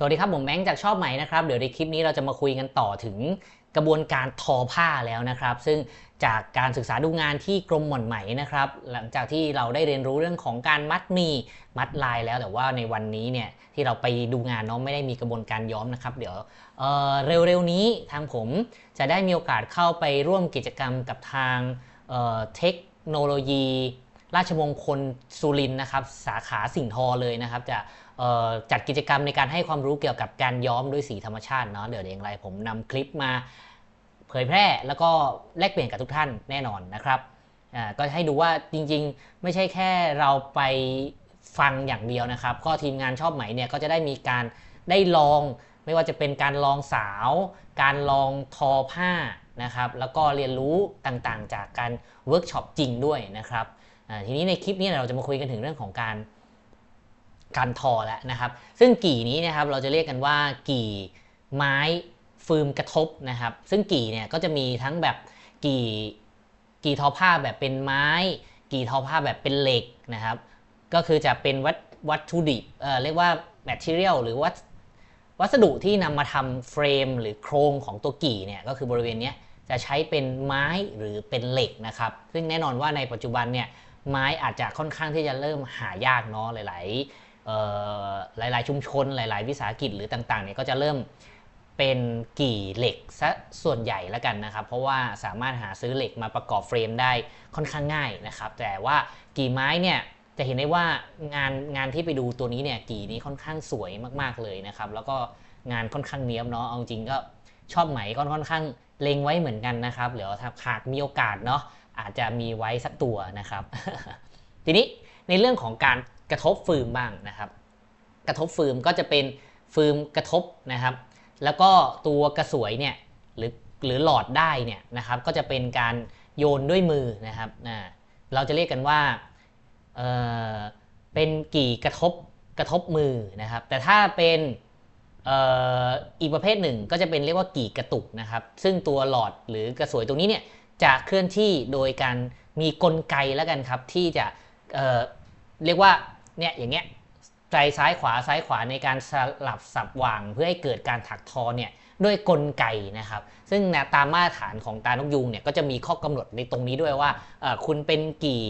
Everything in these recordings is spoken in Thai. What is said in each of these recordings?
สวัสดีครับผมแบงค์จากชอบไหมนะครับเดี๋ยวในคลิปนี้เราจะมาคุยกันต่อถึงกระบวนการทอผ้าแล้วนะครับ ซึ่งจากการศึกษาดูงานที่กรมหม่อนไหมนะครับ หลังจากที่เราได้เรียนรู้เรื่องของการมัดมีมัดลายแล้ว แต่ว่าในวันนี้เนี่ยที่เราไปดูงานเนาะไม่ได้มีกระบวนการย้อมนะครับ เดี๋ยวเเร็วๆนี้ทางผมจะได้มีโอกาสเข้าไปร่วมกิจกรรมกับทางเเทคโนโลยี ราชมงคลสุรินทร์นะครับ สาขาสิ่งทอเลยนะครับจะ จัดกิจกรรมในการให้ความรู้เกี่ยวกับการย้อมด้วยสีธรรมชาติเนาะเดี๋ยวอย่างไรผมนำคลิปมาเผยแพร่แล้วก็แลกเปลี่ยนกับทุกท่านแน่นอนนะครับก็ให้ดูว่าจริงๆ ไม่ใช่แค่เราไปฟังอย่างเดียวนะครับ ก็ทีมงานชอบไหมเนี่ยก็จะได้มีการได้ลอง ไม่ว่าจะเป็นการลองสาว การลองทอผ้านะครับแล้วก็เรียนรู้ต่างๆ จากการเวิร์กช็อปจริงด้วยนะครับทีนี้ในคลิปนี้เราจะมาคุยกันถึงเรื่องของการ การทอแล้วนะครับ ซึ่งกี่นี้นะครับเราจะเรียกกันว่ากี่ไม้ฟืมกระทบนะครับ ซึ่งกี่เนี่ยก็จะมีทั้งแบบกี่กี่ทอผ้าแบบเป็นไม้ กี่ทอผ้าแบบเป็นเหล็กนะครับ ก็คือจะเป็นวัตวัตถุดิบเอ่อเรียกว่า material หรือวัสวัสดุที่นำมาทำเฟรม หรือโครงของตัวกี่เนี่ยก็คือบริเวณนี้จะใช้เป็นไม้หรือเป็นเหล็กนะครับ ซึ่งแน่นอนว่าในปัจจุบันเนี่ยไม้อาจจะค่อนข้างที่จะเริ่มหายากเนาะหลาย ๆ หลาย ๆ ชุมชนหลาย ๆ วิสาหกิจหรือต่าง ๆ เนี่ยก็จะเริ่มเป็นกี่เหล็กซะส่วนใหญ่แล้วกันนะครับ เพราะว่าสามารถหาซื้อเหล็กมาประกอบเฟรมได้ค่อนข้างง่ายนะครับ แต่ว่ากี่ไม้เนี่ยจะเห็นได้ว่างานงานที่ไปดูตัวนี้เนี่ยกี่นี้ค่อนข้างสวยมากๆเลยนะครับ แล้วก็งานค่อนข้างเนี้ยบเนาะเอาจริงก็ชอบไหมก็ค่อนข้างเล็งไว้เหมือนกันนะครับเดี๋ยวถ้าหากมีโอกาสเนาะอาจจะมีไว้สักตัวนะครับ ทีนี้ในเรื่องของการ กระทบฟืมบ้างนะครับ กระทบฟืมก็จะเป็นฟืมกระทบนะครับ แล้วก็ตัวกระสวยเนี่ยหรือหรือหลอดได้เนี่ยนะครับก็จะเป็นการโยนด้วยมือนะครับเราจะเรียกกันว่าเเป็นกี่กระทบกระทบมือนะครับ แต่ถ้าเป็นอีกประเภทหนึ่งก็จะเป็นเรียกว่ากี่กระตุกนะครับ ซึ่งตัวหลอดหรือกระสวยตรงนี้เนี่ยจะเคลื่อนที่โดยการมีกลไกแล้วกันครับ ที่จะเเรียกว่า เนี่ยอย่างเงี้ยใจซ้ายขวาซ้ายขวาในการสลับสับวางเพื่อให้เกิดการถักทอเนี่ยด้วยกลไกนะครับ ซึ่งนะตามมาตรฐานของตานกยูงเนี่ยก็จะมีข้อกำหนดในตรงนี้ด้วยว่าคุณเป็นกี่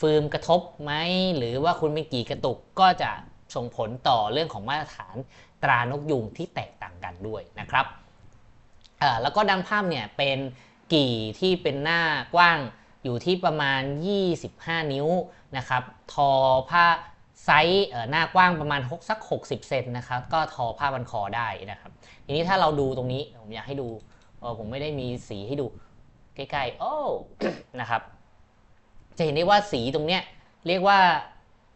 ฟืมกระทบไหมหรือว่าคุณเป็นกี่กระตุกก็จะส่งผลต่อเรื่องของมาตรฐานตรานกยูงที่แตกต่างกันด้วยนะครับแล้วก็ดังภาพเนี่ยเป็นกี่ที่เป็นหน้ากว้างอยู่ที่ประมาณ 25 นิ้วนะครับ ทอผ้า ไซส์หน้ากว้างประมาณ6สัก 60 เซนนะครับ ก็ทอผ้าบันคอได้นะครับ ทีนี้ถ้าเราดูตรงนี้ ผมอยากให้ดูผมไม่ได้มีสีให้ดูใกล้ๆ โอ้นะครับ จะเห็นได้ว่าสีตรงเนี้ยเรียกว่า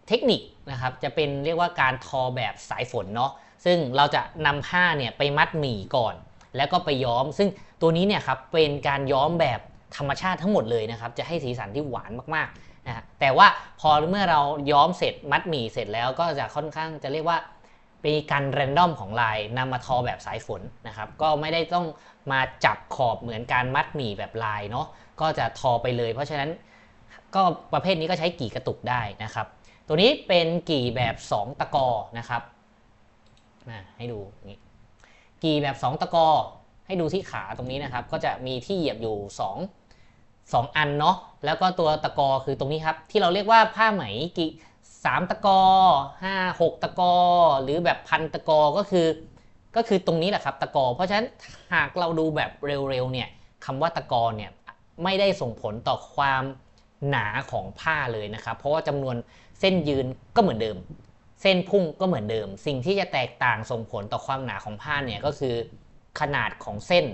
เทคนิคนะครับ จะเป็นเรียกว่าการทอแบบสายฝนเนาะ ซึ่งเราจะนำผ้าเนี่ยไปมัดหมี่ก่อน แล้วก็ไปย้อม ซึ่งตัวนี้เนี่ยครับเป็นการย้อมแบบธรรมชาติทั้งหมดเลยนะครับ จะให้สีสันที่หวานมากๆ นะฮะแต่ว่าพอเมื่อเราย้อมเสร็จมัดหมี่เสร็จแล้วก็จะค่อนข้างจะเรียกว่าเป็นการแรนดอมของลายนำมาทอแบบสายฝนนะครับ ก็ไม่ได้ต้องมาจับขอบเหมือนการมัดหมี่แบบลายเนาะก็จะทอไปเลย เพราะฉะนั้นก็ประเภทนี้ก็ใช้กี่กระตุกได้นะครับ ตัวนี้เป็นกี่แบบ 2 ตะกอนะครับให้ดูนี้กี่แบบ 2 ตะกอให้ดูที่ขาตรงนี้นะครับ ก็จะมีที่เหยียบอยู่ 2 2 อันเนาะแล้วก็ตัวตะกอคือตรงนี้ครับ ที่เราเรียกว่าผ้าไหมกี่สามตะกอห้าหกตะกอ หรือแบบพันตะกอก็คือ ก็คือตรงนี้แหละครับตะกอ เพราะฉะนั้นหากเราดูแบบเร็วๆเนี่ยคำว่าตะกอเนี่ยไม่ได้ส่งผลต่อความหนาของผ้าเลยนะครับ เพราะว่าจำนวนเส้นยืนก็เหมือนเดิม เส้นพุ่งก็เหมือนเดิม สิ่งที่จะแตกต่างส่งผลต่อความหนาของผ้าเนี่ยก็คือขนาดของเส้น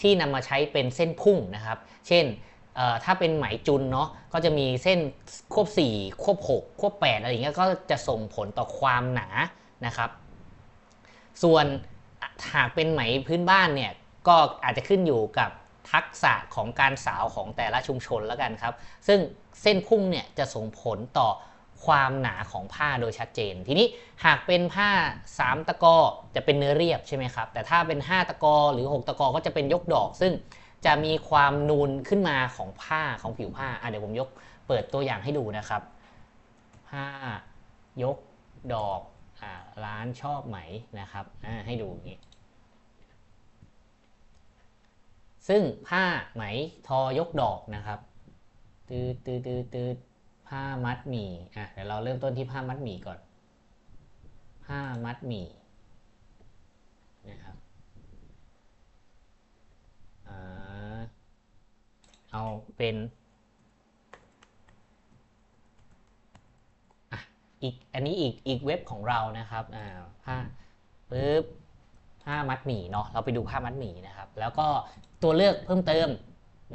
ที่นำมาใช้เป็นเส้นพุ่งนะครับ เช่น ถ้าเป็นไหมจุนเนาะก็จะมีเส้นควบ 4 ควบ 6 ควบ 8 อะไรอย่างเงี้ยก็จะส่งผลต่อความหนานะครับ ส่วนหากเป็นไหมพื้นบ้านเนี่ยก็อาจจะขึ้นอยู่กับทักษะของการสาวของแต่ละชุมชนแล้วกันครับ ซึ่งเส้นพุ่งเนี่ยจะส่งผลต่อความหนาของผ้าโดยชัดเจน ทีนี้หากเป็นผ้า 3 ตะกอจะเป็นเนื้อเรียบใช่ไหมครับ แต่ถ้าเป็น 5 ตะกอหรือ 6 ตะกอก็จะเป็นยกดอก ซึ่ง จะมีความนูนขึ้นมาของผ้าของผิวผ้าอะเดี๋ยวผมยกเปิดตัวอย่างให้ดูนะครับ ผ้ายกดอกอ่าร้านชอบไหมนะครับอ่าให้ดูอย่างนี้ ซึ่งผ้าไหมทอยกดอกนะครับตืดตืดตืดตืดผ้ามัดหมี่อะเดี๋ยวเราเริ่มต้นที่ผ้ามัดหมี่ก่อน ผ้ามัดหมี่นะครับอ่า เอาเป็นอีกอันนี้อีกอีกเว็บของเรานะครับอ่าผ้าปึ๊บผ้ามัดหมี่เนาะเราไปดูผ้ามัดหมี่นะครับ แล้วก็ตัวเลือกเพิ่มเติม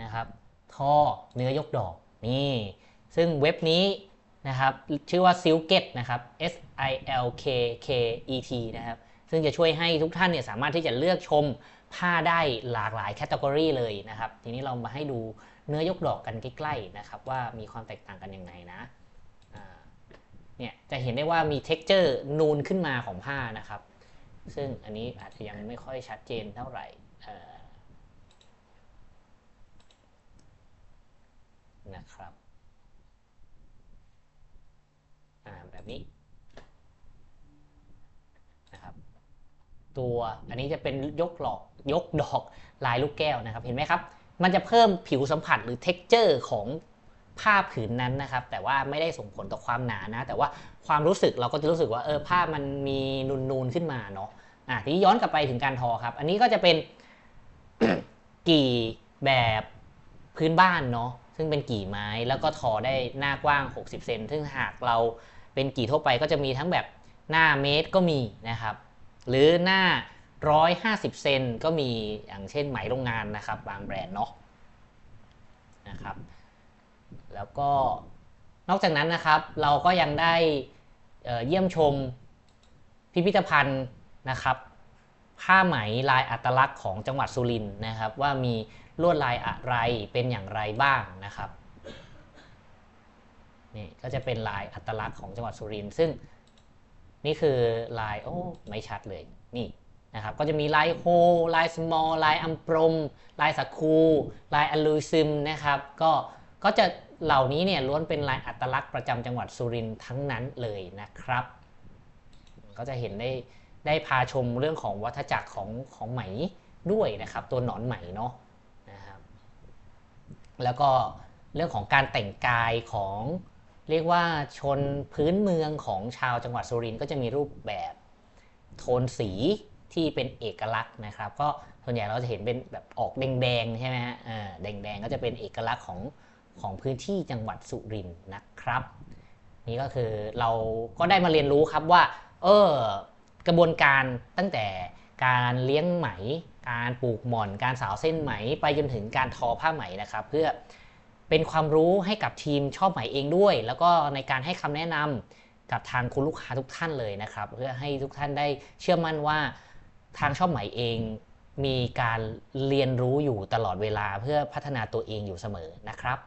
นะครับทอเนื้อยกดอกนี่ซึ่งเว็บนี้นะครับชื่อว่า Silket นะครับ S I L K K E T นะครับ ซึ่งจะช่วยให้ทุกท่านเนี่ยสามารถที่จะเลือกชมผ้าได้หลากหลายแคตตากรีเลยนะครับ ทีนี้เรามาให้ดูเนื้อยกดอกกันใกล้ๆนะครับว่ามีความแตกต่างกันยังไงนะเนี่ยจะเห็นได้ว่ามี t e x t อร์นูนขึ้นมาของผ้านะครับ ซึ่งอันนี้อาจจะยังไม่ค่อยชัดเจนเท่าไหร่นะครับแบบนี้นะครับ ตัว อันนี้จะเป็นยกหลอกยกดอกลายลูกแก้วนะครับ เห็นไหมครับ มันจะเพิ่มผิวสัมผัสหรือ t e x t อร์ของผ้าผืนนั้นนะครับ แต่ว่าไม่ได้ส่งผลต่อความหนานะ แต่ว่าความรู้สึกเราก็จะรู้สึกว่าเออผ้ามันมีนูนๆขึ้นมาเนาะอะทีนี้ย้อนกลับไปถึงการทอครับ อันนี้ก็จะเป็นกี่แบบพื้นบ้านเนาะซึ่งเป็นกี่ไม้แล้วก็ทอได้หน้ากว้าง 60 เซนซึ่งหากเราเป็นกี่ทั่วไปก็จะมีทั้งแบบหน้าเมตรก็มีนะครับ หรือหน้า 150 เซนก็มีอย่างเช่นไหมโรงงานนะครับ บางแบรนด์เนาะนะครับ แล้วก็นอกจากนั้นนะครับเราก็ยังได้เเยี่ยมชมพิพิธภัณฑ์นะครับ ผ้าไหมลายอัตลักษณ์ของจังหวัดสุรินทร์นะครับ ว่ามีลวดลายอะไรเป็นอย่างไรบ้างนะครับนี่ก็จะเป็นลายอัตลักษณ์ของจังหวัดสุรินทร์ซึ่ง นี่คือลายโอ้ไม่ชัดเลยนี่นะครับก็จะมีลายโฮลายสมอลลายอัมปรมลายสักคูลายอลูซิมนะครับก็ก็จะเหล่านี้เนี่ยล้วนเป็นลายอัตลักษณ์ประจำจังหวัดสุรินทร์ทั้งนั้นเลยนะครับ ก็จะเห็นได้ได้พาชมเรื่องของวัฏจักรของของไหมด้วยนะครับ ตัวหนอนไหมเนาะนะครับแล้วก็เรื่องของการแต่งกายของ เรียกว่าชนพื้นเมืองของชาวจังหวัดสุรินทร์ก็จะมีรูปแบบโทนสีที่เป็นเอกลักษณ์นะครับ ก็ส่วนใหญ่เราจะเห็นเป็นแบบออกแดงๆใช่ไหมฮะอ่าแดงๆก็จะเป็นเอกลักษณ์ของของพื้นที่จังหวัดสุรินทร์นะครับ นี่ก็คือเราก็ได้มาเรียนรู้ครับว่า เออกระบวนการตั้งแต่การเลี้ยงไหม การปลูกหม่อน การสาวเส้นไหม ไปจนถึงการทอผ้าไหมนะครับ เพื่อ เป็นความรู้ให้กับทีมชอบใหม่เองด้วย แล้วก็ในการให้คำแนะนำกับทางคุณลูกค้าทุกท่านเลยนะครับ เพื่อให้ทุกท่านได้เชื่อมั่นว่าทางชอบใหม่เองมีการเรียนรู้อยู่ตลอดเวลาเพื่อพัฒนาตัวเองอยู่เสมอนะครับ